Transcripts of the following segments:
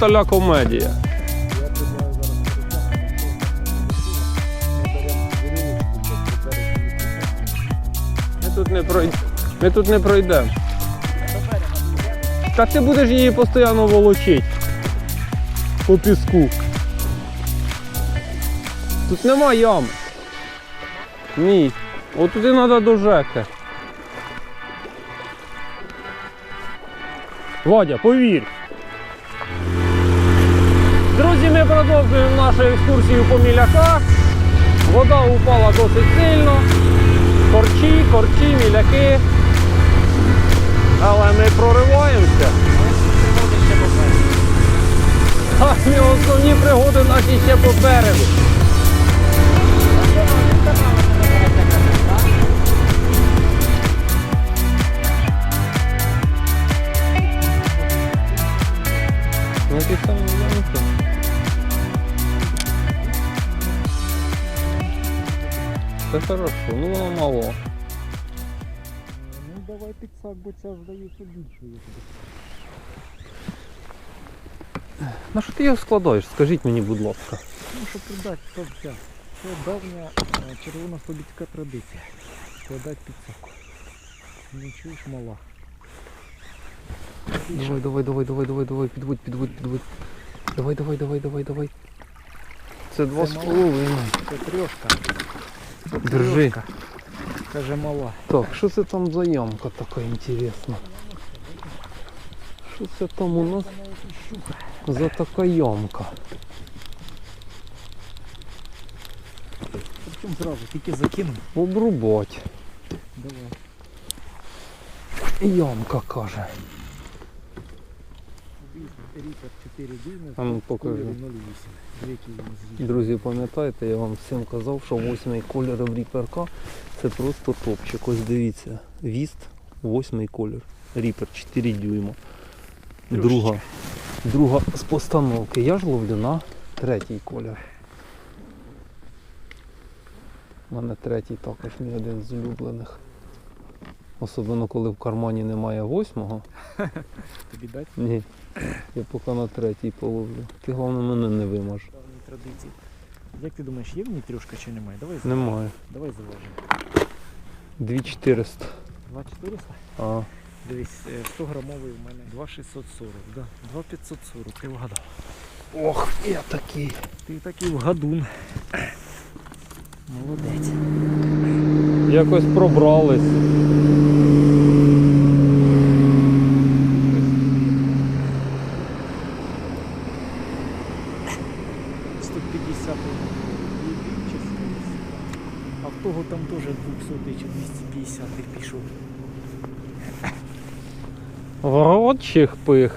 Філіта комедія. Ми тут не пройдемо. Ми тут не пройдемо. Та ти будеш її постійно волочити. По піску. Тут нема ями. Ні. От туди треба до Жеки. Вадя, повір. Друзі, ми продовжуємо нашу екскурсію по міляках. Вода упала досить сильно. Корчі, корчі, міляки. Але ми прориваємося. А основні пригоди наші ще попереду. Ну, ти сам Це хорошо, ну воно мало. Ну давай підсак, бо ця ж дається більшою. На що ти його складаєш? Скажіть мені, будь ласка. Ну, щоб придати, то вся. Це давня е, червонослобідська традиція. Складати підсаку. Не чуєш мала. Давай, давай, давай, давай, давай, давай, підводь, підводь, підводь. Давай, давай, давай, давай, давай. Це два з половиною. Це трьошка. Держи. Каже мала. Так, що це там за ямка така інтересна? Що це там у нас за така ямка? Причому зразу, тільки закинув. Обрубать. Давай. Ямка каже. Ріпер 4 дюйми. А ну, покажи. 0,8. Двіки він з'їв. Друзі, пам'ятаєте, я вам всім казав, що восьмий колір в ріперка це просто топчик. Ось дивіться, віст, восьмий колір. Ріпер 4 дюйма. Друга, друга з постановки. Я ж ловлю на третій колір. У мене третій також мій один з улюблених. Особливо коли в кармані немає восьмого. Тобі дати Ні. Я поки на третій половлю. Ти головне мене не вимаж. давні традиції. Як ти думаєш, є в ній трьошка чи немає? Давай, за- Немає. давай заважимо. 2400. 2400? А. Дивись, е, 100 грамовий у мене 2640, да. 2540, ти вгадав. Ох, я такий. Ти такий вгадун. Молодець. Якось пробрались. 150 чи 150. А в того там теж 200 чи 250 пішов. Врочих пих.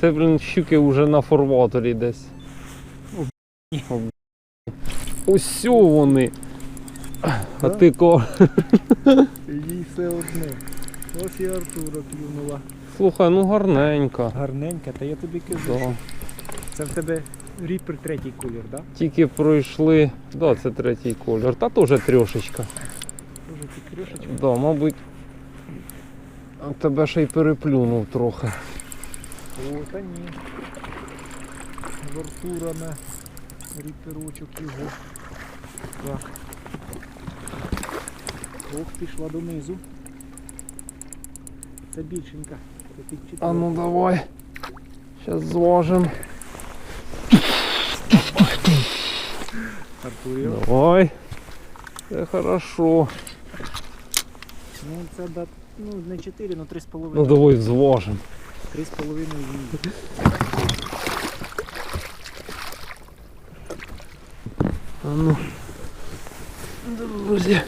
Це, блін, щуки вже на форваторі десь. ні. О, б***. Усьо вони. А ти ко. Їй все одне. Ось і Артура клюнула. Слухай, ну гарненька. Гарненька, та я тобі кажу, Да. це в тебе ріпер третій колір, так? Да? Тільки пройшли. Да, це третій колір. Та теж трьошечка. Дуже ти кришечка. Да, мабуть. А Тебе ще й переплюнув трохи. О, та ні. В Артура на ріперочок його. Так. Ох, пішла донизу. Це більшенька. А ну давай. Зараз зважимо. Артуріо. Давай. Це хорошо. Ну це да, ну не 4, ну 3,5. Ну давай зважимо. 3,5 її. А ну. Друзі.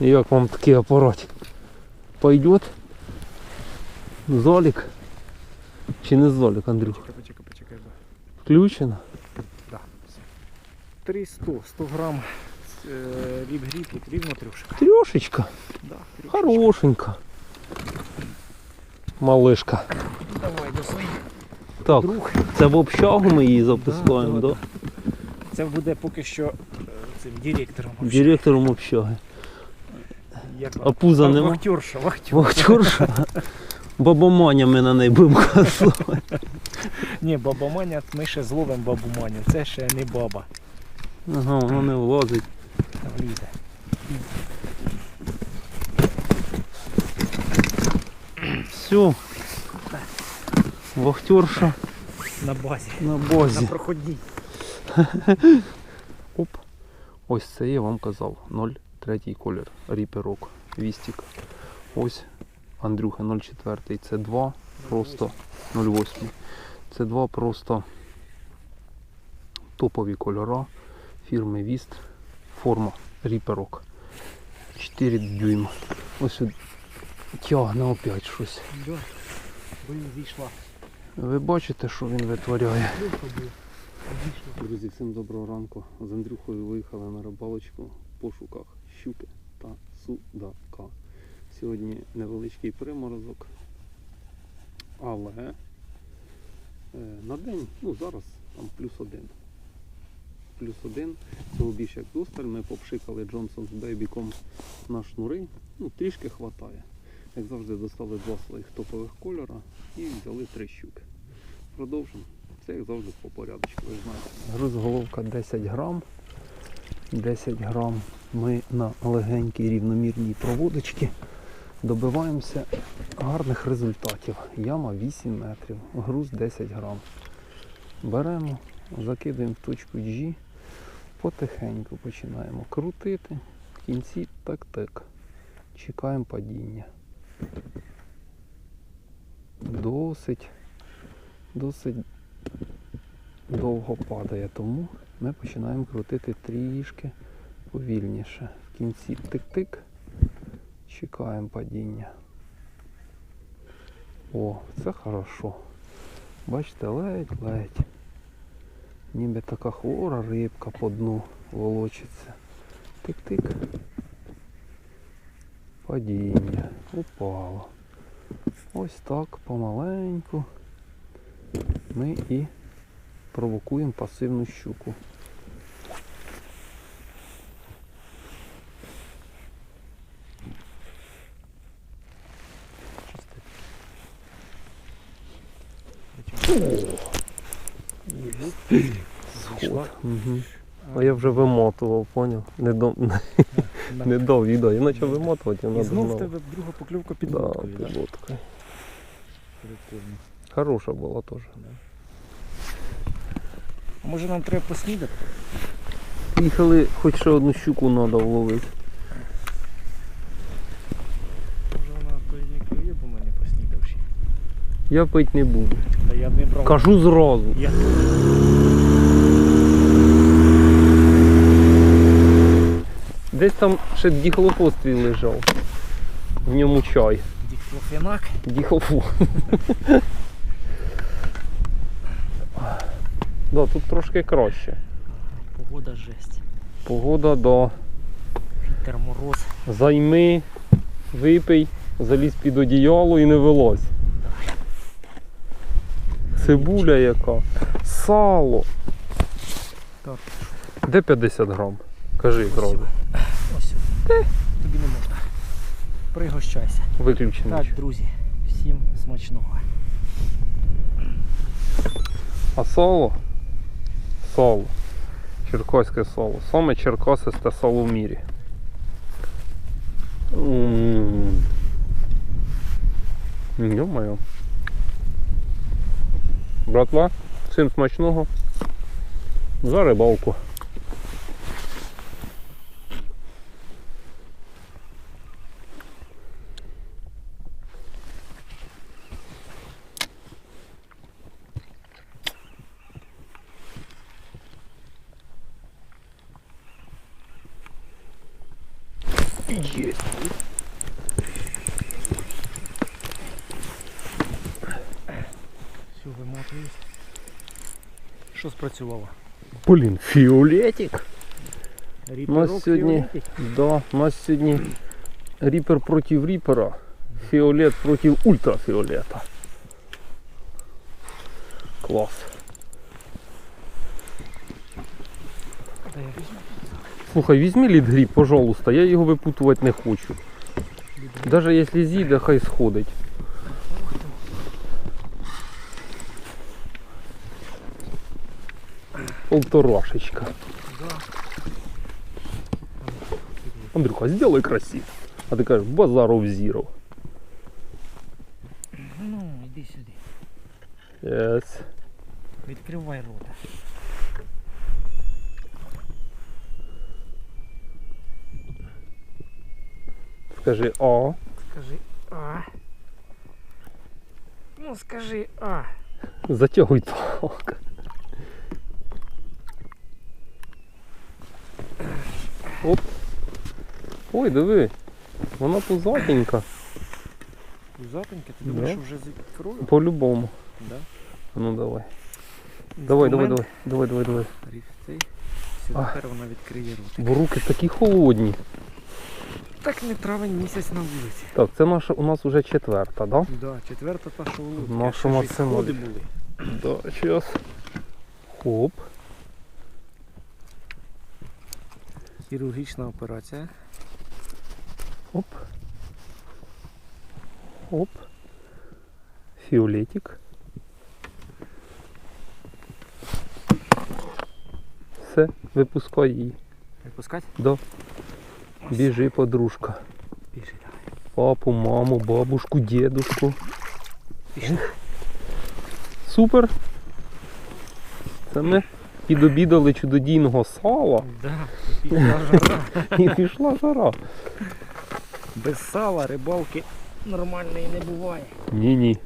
Як вам такий апарат? Пойдет? Золік? Чи не золік, Андрюх? Почекай, почекай, почекай. Включено? Да. 300, 100 грам е, ріб гріб, рівно трьошка. Трьошечка. Да, трьошечка. Хорошенька. Малишка. Давай до своїх. Так, Друг. це в общагу ми її запускаємо, Да, да? да, Це буде поки що е, цим директором. вообще. Директором общаги. Як А пуза нема? Вахтерша, вахтерша. Вахтерша. Бабоманя ми на неї будемо казати. Ні, бабаманя, ми ще зловимо бабу-маню. Це ще не баба. Ага, воно не влазить. Влізе. Все. Вахтерша На базі. на На базі. проходній. Оп. Ось це я вам казав. 0,3 колір. Ріперок. Вістік. Ось Андрюха 0,4. Це 2 просто 0,8. Це два просто топові кольора фірми Віст. Форма Ріперок. 4 дюйма. Ось тягне опять щось. Блін, зійшла. Ви бачите, що він витворяє? Зійшла. Друзі, всім доброго ранку. З Андрюхою виїхали на рибалочку в пошуках щуки та судака. Сьогодні невеличкий приморозок, але е, на день, ну зараз там плюс один. Плюс один. Цього більше як досталь. Ми попшикали Джонсон з бейбіком на шнури. Ну, трішки хватає. Як завжди, достали два своїх топових кольора і взяли три щуки. Продовжимо. Це як завжди по порядочку, ви знаєте. Груз головка 10 грам. 10 грам. Ми на легенькій рівномірній проводочці добиваємося гарних результатів. Яма 8 метрів, груз 10 грам. Беремо, закидуємо в точку G, потихеньку починаємо крутити. В кінці так-так. Чекаємо падіння. Досить, досить довго падає, тому ми починаємо крутити трішки повільніше. В кінці тик-тик, чекаємо падіння. О, це хорошо. Бачите, ледь-ледь. Ніби така хвора рибка по дну волочиться. Тик-тик. Падіння. Упало. Ось так помаленьку ми і провокуємо пасивну щуку. Зійшла. Угу. А я вже вимотував, поняв? Не, до... Да. не дав відео. Я почав вимотувати, і знов в тебе друга покльовка під Да, лодкою, да? під лодкою. Хороша була теж. Може нам треба поснідати? Їхали, хоч ще одну щуку треба вловити. Може вона той не клює, бо мене поснідав ще. Я пити не буду. Та я не брав. Кажу зразу. Я Десь там ще діхлофос твій лежав. В ньому чай. діклофенак. Діхлофос. Да, тут трошки краще. Погода жесть. Погода, да. Вітер мороз. Займи, випий, залізь під одіяло і не вилазь. Цибуля яка. Сало. Так. Де 50 грам? Кажи зразу. Тобі не можна. Пригощайся. Виключений. Так, друзі, всім смачного. А сало? Сало. Черкаське сало. Саме черкасисте сало в мірі. Йо-моє. Братва, всім смачного. За рибалку. Що спрацювало? Блін, фіолетик. Ріперок сьогодні- фіолетик? Да, у нас сьогодні ріпер проти ріпера, фіолет проти ультрафіолета. Клас. Слухай, візьми лідгріб, пожалуйста, я його випутувати не хочу. Навіть якщо зійде, хай сходить. Полторашечка. Да. Андрюха, сделай красиво. А ти кажеш, базаров зіро. Ну, іди сюди. Yes. Відкривай рота. Скажи а. Скажи а. Ну скажи а. Затягуй так. Оп. Ой, диви. Вона пузатенька. Пузатенька, ти Да. думаєш, вже закрою? По-любому. Да. Ну давай. Давай, давай, давай. Давай, давай, давай. Тепер вона відкриє рот. Бо руки такі холодні. Так не травень місяць на вулиці. Так, це наша у нас вже четверта, да? Да, четверта та що вулиця. Наша Максимові. Да, сейчас. Хоп. Хірургічна операція. Оп. Оп. Фіолетик. Все, випускай її. Випускати? Да. Біжи, подружка. Піши давай. Папу, маму, бабушку, дедушку. Пішли. Супер. Це ми підобідали чудодійного сала Да, пішла жара. і пішла жара. Без сала рибалки нормальної не буває. Ні-ні.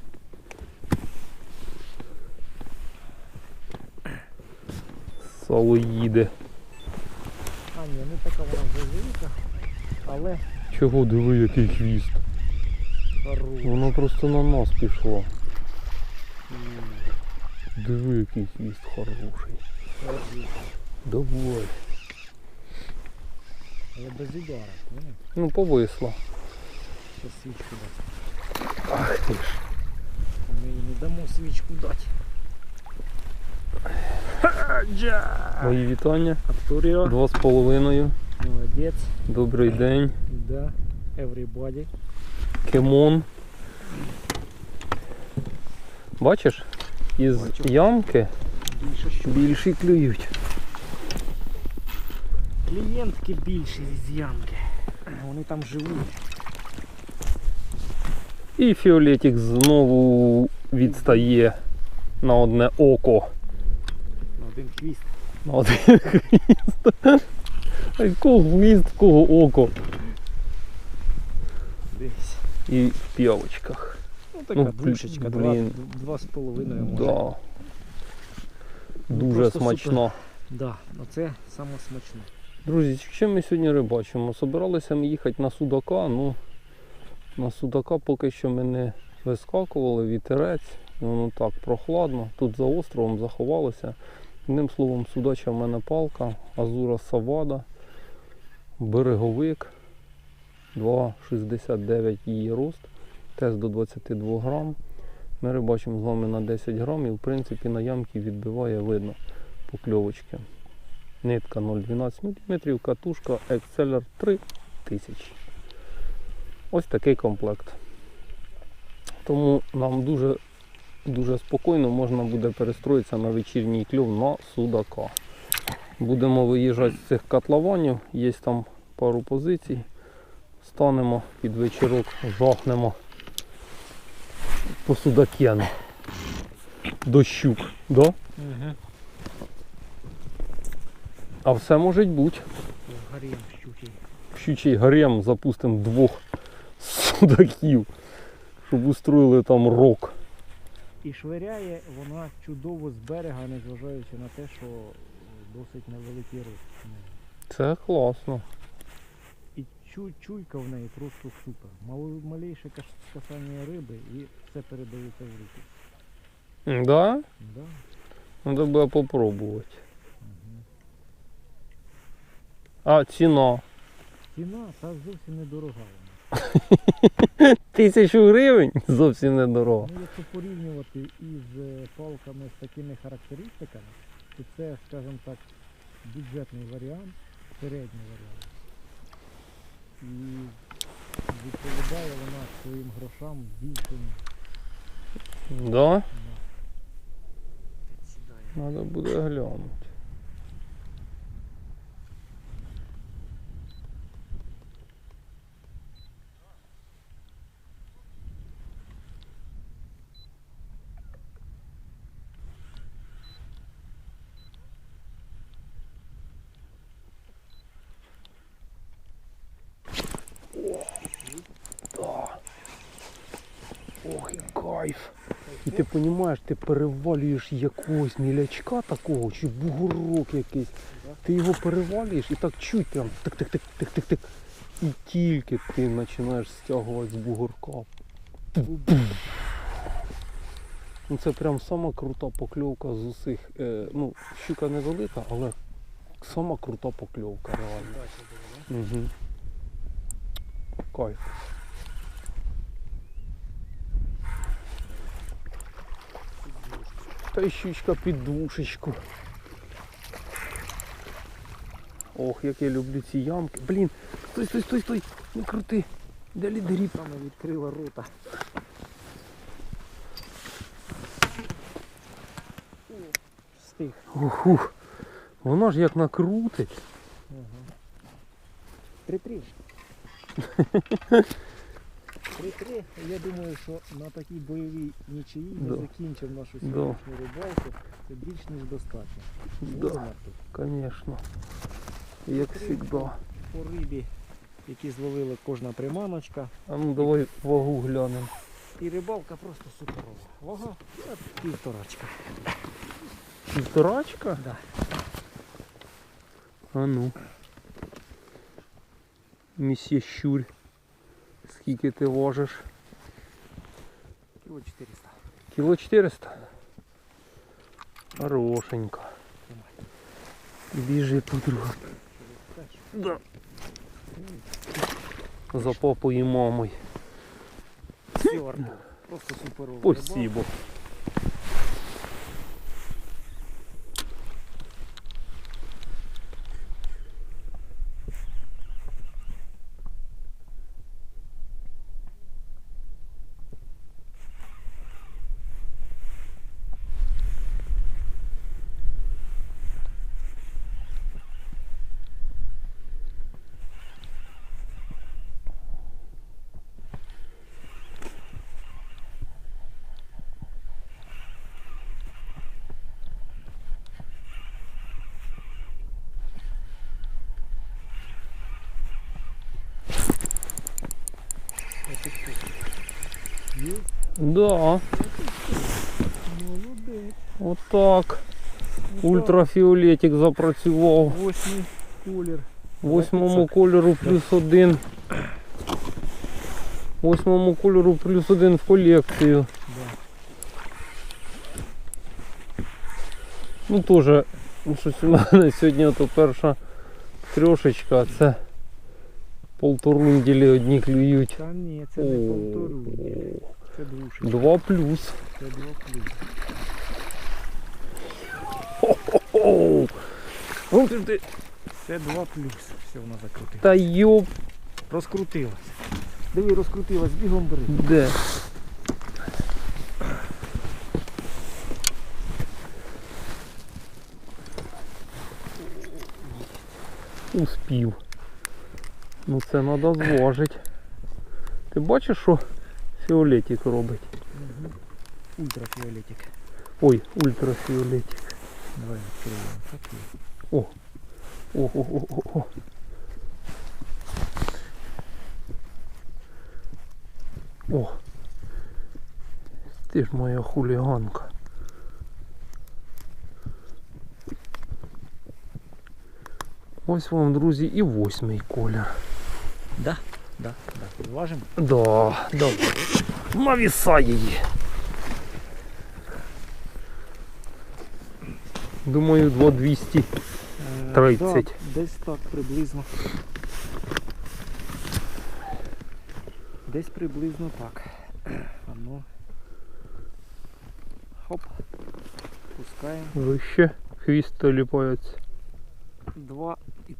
Сало їде. А ні, не така вона вже велика, але Чого диви, який хвіст? хороша. Воно просто на нас пішло. Диви, який хвіст хороший. Давай. Але без удара. поняв? Ну, повисла. Ще свічку дати. Ах ти ж. Ми їй не дамо свічку дати. Мої вітання. Артуріо. Два з половиною. Молодець. Добрий день. Да. Everybody. Кемон. Бачиш? Із Бачу. ямки Більше що. більші клюють. Клієнтки більші з ямки. Вони там живуть. І фіолетик знову відстає на одне око. На один хвіст. На один хвіст. А кого хвіст, кого око. Дивись. І в п'явочках. Ну така Ну, душечка, два, два з половиною може. Да. Дуже просто смачно. Да, оце саме смачне. Друзі, чим ми сьогодні рибачимо? Собиралися ми їхати на Судака, ну на Судака поки що ми не вискакували, вітерець, воно так прохладно. Тут за островом заховалося. Одним словом, судача в мене палка, Азура Савада, береговик, 2,69 її рост, тест до 22 грам. Ми рибачимо з вами на 10 грам і в принципі на ямки відбиває видно покльовочки. Нитка 0,12 мм, катушка Exceller 3000. Ось такий комплект. Тому нам дуже, дуже спокійно можна буде перестроїтися на вечірній кльов на судака. Будемо виїжджати з цих котлованів, є там пару позицій. Станемо під вечірок, жахнемо по судакену. До щук. Да? Угу. А все може бути. Гарем щучий. щучий гарем запустимо двох судаків, щоб устроїли там рок. І швиряє вона чудово з берега, незважаючи на те, що досить невеликий неї. Це класно. Чуйка в неї просто супер. Малейше касання риби і все передається в руки. Да? Да? Треба буде попробувати. Угу. А ціна? Ціна та зовсім недорога вона. Тисячу гривень зовсім недорого. Ну, якщо порівнювати із е, палками з такими характеристиками, то це, скажімо так, бюджетний варіант, середній варіант. І відповідає вона своїм грошам більше. Да? Підсідає. Треба буде глянути. Ти розумієш, ти перевалюєш якогось мілячка такого, чи бугорок якийсь. Ти його перевалюєш і так чуть прям тик-тик-тик-тик-тик-тик. І тільки ти починаєш стягувати з бугорка. Ну це прям сама крута покльовка з усіх. Е, ну, щука невелика, але сама крута покльовка реально. Угу. Кайф. Та й під душечку. Ох, як я люблю ці ямки. Блін, стой, стой, стой, стой, не крути. Де лідерів? Саме відкрила рота. Встиг. Ух, ух. Воно ж як накрутить. Три-три. Три-три. Я думаю, що на такій бойовій нічиї ми Да. закінчимо нашу Да. сьогоднішню рибалку. Це більш ніж достатньо. Да, конечно. Як завжди. По рибі, які зловили кожна приманочка. А ну давай вагу глянемо. І рибалка просто суперова. Вага півторачка. Півторачка? Да. А ну. Місьє щурь. Скільки ти вожиш? Кіло 400. Кіло 400? Хорошенько. Біжи, подруга. Да. За попою і мамою. Все, Артур. Просто рибалка. Спасибо. Да, Молодець. отак. Ультрафіолетик запрацював. Восьмий колір. Восьмому кольору плюс один. Восьмому кольору плюс один в колекцію. Да. Ну теж ну, щось у мене сьогодні ото перша трьошечка, а це полторунділі одні клюють. Та ні, це не полторуні. Це двушечка. Два плюс. Це два плюс. Оу! Ну ти ж ти. Це два плюс. Все, вона закрутила. Та йоп, Розкрутилась. Диви, розкрутилась, бігом бери. де? Успів. Ну це треба зважити. Ти бачиш, що фіолетик робить? Угу. Ультрафіолетик. Ой, ультрафіолетик. Давай відкриємо. Такий. О, о, о, о, о. О. Ти ж моя хуліганка. Ось вам, друзі, і восьмий колір. Да? Да, да. Зважимо? Да, да. Навісай її. Думаю, 2200. Е, 30. Да, десь так приблизно. Десь приблизно так. А ну. Хоп. Пускаємо. Вище хвіст толіпається. 2 і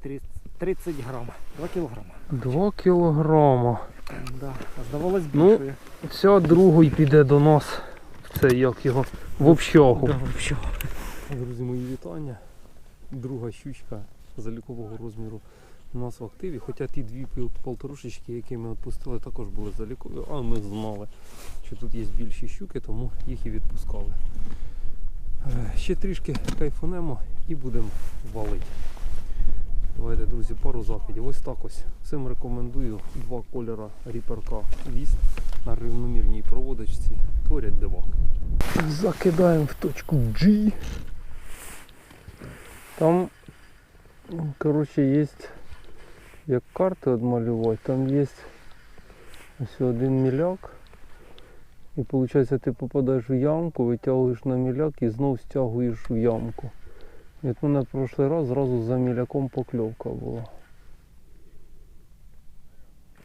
30, 30 грам. 2 кілограма. 2 кілограма. Да. Здавалось Ну, більшою. Ця другий піде до нас. Це як його в общагу. Да, що? Друзі, мої вітання. Друга щучка залікового розміру у нас в активі. Хоча ті дві полторушечки, які ми відпустили, також були залікові, а ми знали, що тут є більші щуки, тому їх і відпускали. Е, Ще трішки кайфанемо і будемо валити. Давайте, друзі, пару закидів. Ось так ось. Всім рекомендую два кольора ріперка Віст. на рівномірній проводочці творять дива. Закидаємо в точку G. Там, коротше, є як карти відмалювати, там є ось один міляк. І виходить, ти попадаєш в ямку, витягуєш на міляк і знов стягуєш в ямку. От мене в прошлий раз зразу за міляком покльовка була.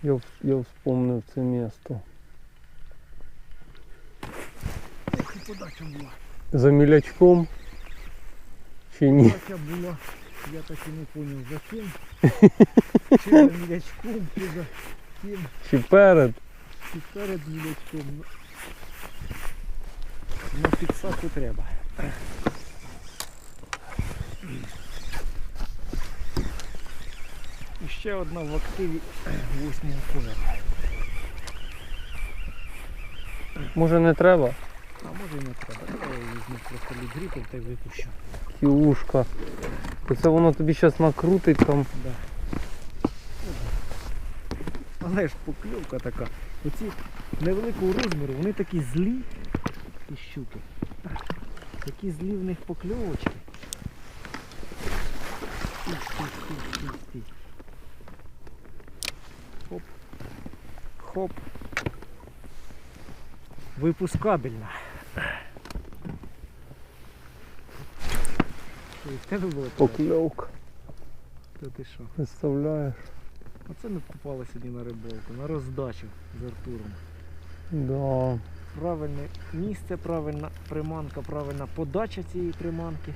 Я, я вспомнив це місто. Подача була. За мілячком чи ні? Подача була. Я так і не зрозумів за ким. Чи за мілячком, чи за ким, Чи перед? чи перед мілячком. Ну, На фіксацію треба. І ще одна в активі восьмого кольору. Може не треба? А може і не треба. Я її візьму просто лідгріпом та й випущу. Кілушка. Оце воно тобі зараз накрутить там. Да. Але ж покльовка така. Оці невеликого розміру, вони такі злі і щуки. Такі злі в них покльовочки. Хоп. Випускабельна. Що, і в тебе було? Покльовка. Та ти що? Представляєш? Оце ми попали сьогодні на рибалку, на роздачу з Артуром. Да. Правильне місце, правильна приманка, правильна подача цієї приманки.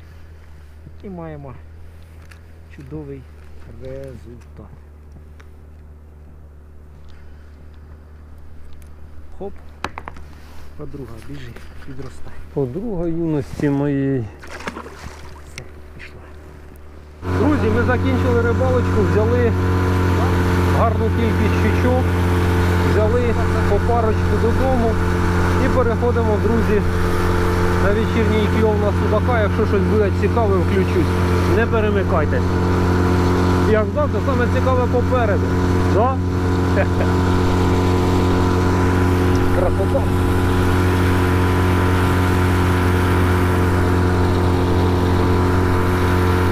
І маємо чудовий результат. Хоп. Подруга, біжи, підростай. Подруга юності моєї. Все, пішла. Друзі, ми закінчили рибалочку, взяли гарну кількість щучок, взяли по парочку додому і переходимо, друзі, на вечірній кльов на судака. Якщо щось буде цікаве, включусь. Не перемикайтесь. Як завжди, саме цікаве попереду. Да? Красота.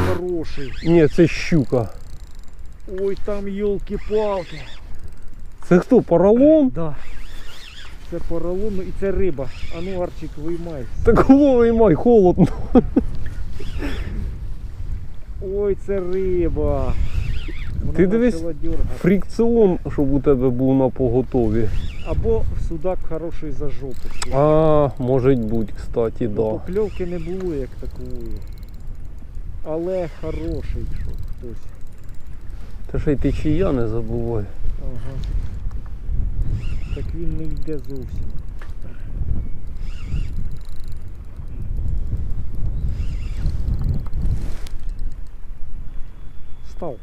Хороший. Ні, це щука. Ой, там йолки-палки. Це хто, поролон? Да. Це поролон і це риба. А ну, Арчик, виймай. Так ловий май, холодно. Ой, це риба. Вона Ти дивись. дергати. Фрикціон, щоб у тебе був на поготові. Або судак хороший за жопу. А, може бути, кстати, да. Покльовки не було як такової. Але хороший, що хтось. Та ще й течія не забувай. Ага. Так він не йде зовсім. Став.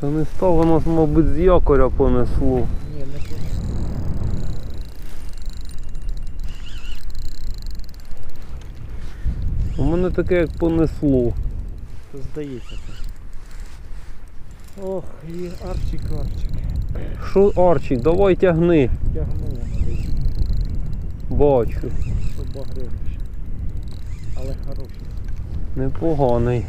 Та не став, воно, мабуть, з якоря понесло. Ні, не понесло. У мене таке як понесло. То здається так. Ох, і арчик, арчик. Що, Арчик, давай тягни. Тягнуло на десь. Бачу. Що багряніше. Але хороший. Непоганий.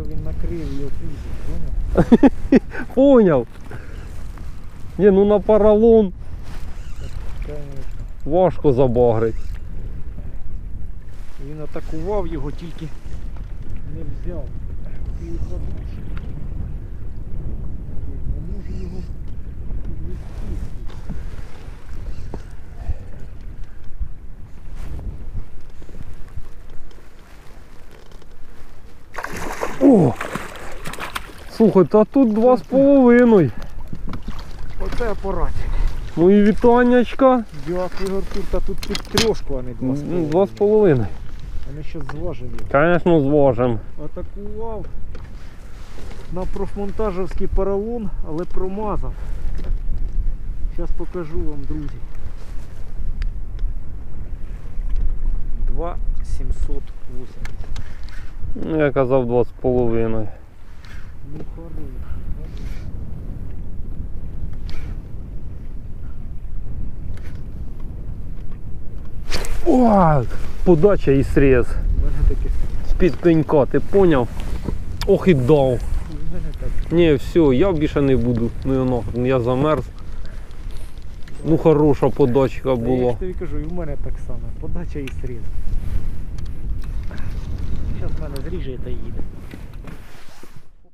То він накрив його пузо, поняв? Поняв. Ні, ну на поролон важко забагрить. Він атакував його, тільки не взяв. І хороший. Не може його підвести. О! Слухай, та тут два з половиною. Оце апаратик. Мої вітаннячка. Дякую, Артур, та тут під трьошку, а не два з М, Два з половиною. А ми ще зважимо його. Звісно, зважимо. Атакував на профмонтажівський поролон, але промазав. Зараз покажу вам, друзі. 2,780. Ну, я казав два з половиною. О, подача і срез. З-під пенька, ти поняв? Ох і дав. Ні, все, я більше не буду. Ну нахрен, я замерз. Ну хороша подачка була. Я тобі кажу, і в мене так само. Подача і срез. Мене зріже та їде.